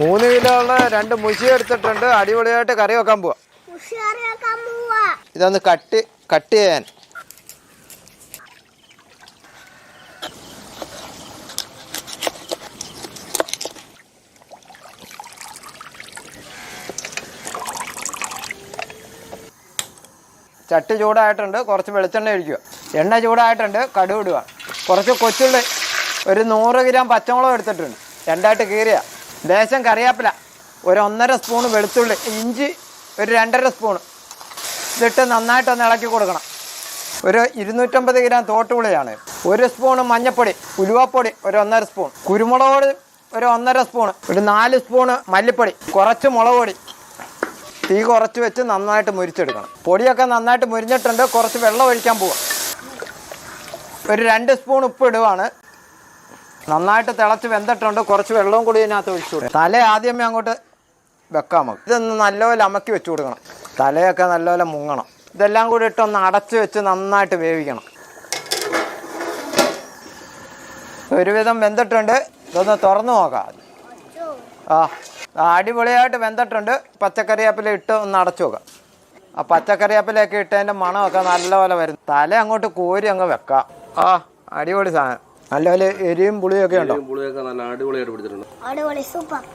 മൂന്ന് കിലോ ഉള്ള രണ്ട് മുഷി എടുത്തിട്ടുണ്ട്. അടിപൊളിയായിട്ട് കറി വെക്കാൻ പോവാ. ഇതൊന്ന് കട്ട് കട്ട് ചെയ്യാൻ. ചട്ടി ചൂടായിട്ടുണ്ട്. കുറച്ച് വെളിച്ചെണ്ണ ഒഴിക്കുക. എണ്ണ ചൂടായിട്ടുണ്ട്. കടുവിടുക കുറച്ച് കൊച്ചുള്ളി. ഒരു നൂറ് ഗ്രാം പച്ചമുളക് എടുത്തിട്ടുണ്ട്. രണ്ടായിട്ട് കീറിയ. ലേശം കറിയാപ്പില. ഒരു ഒന്നര സ്പൂൺ വെളുത്തുള്ളി ഇഞ്ചി ഒരു രണ്ടര സ്പൂൺ ഇതിട്ട് നന്നായിട്ടൊന്ന് ഇളക്കി കൊടുക്കണം. ഒരു ഇരുന്നൂറ്റമ്പത് ഗ്രാം തോട്ടുപുളിയാണ്. ഒരു സ്പൂൺ മഞ്ഞൾപ്പൊടി ഉലുവപ്പൊടി ഒരു ഒന്നര സ്പൂൺ കുരുമുളക് പൊടി ഒരു ഒന്നര സ്പൂൺ ഒരു നാല് സ്പൂൺ മല്ലിപ്പൊടി കുറച്ച് മുളക് പൊടി. തീ കുറച്ച് വെച്ച് നന്നായിട്ട് മുരിച്ചെടുക്കണം. പൊടിയൊക്കെ നന്നായിട്ട് മുരിഞ്ഞിട്ടുണ്ട് കുറച്ച് വെള്ളം ഒഴിക്കാൻ പോവാം. ഒരു രണ്ട് സ്പൂൺ ഉപ്പ് ഇടുവാണ്. നന്നായിട്ട് തിളച്ച് വെന്തിട്ടുണ്ട്. കുറച്ച് വെള്ളവും കൂടി ഇതിനകത്ത് ഒഴിച്ചു കൊടുക്കും. തല ആദ്യമേ അങ്ങോട്ട് വെക്കാം ഇതൊന്ന് നല്ലപോലെ അമക്കി വെച്ചു കൊടുക്കണം. തലയൊക്കെ നല്ലപോലെ മുങ്ങണം. ഇതെല്ലാം കൂടി ഇട്ടൊന്ന് അടച്ച് വെച്ച് നന്നായിട്ട് വേവിക്കണം. ഒരുവിധം വെന്തിട്ടുണ്ട്. ഇതൊന്ന് തുറന്നു നോക്കാം. ആ, അടിപൊളിയായിട്ട് വെന്തിട്ടുണ്ട്. പച്ചക്കറിയാപ്പില ഇട്ട് ഒന്ന് അടച്ചു നോക്കാം ആ പച്ചക്കറിയാപ്പിലൊക്കെ ഇട്ടതിന്റെ മണമൊക്കെ നല്ലപോലെ വരും. തല അങ്ങോട്ട് കോരി അങ്ങ് വെക്കാം. ആ അടിപൊളി സാധനം. നല്ലപോലെ എരിയും പുളിയൊക്കെ ഉണ്ടോ? പുളിയൊക്കെ നല്ല അടിപൊളിയായിട്ട് പിടിച്ചിട്ടുണ്ട്. അടിപൊളി സൂപ്പർ.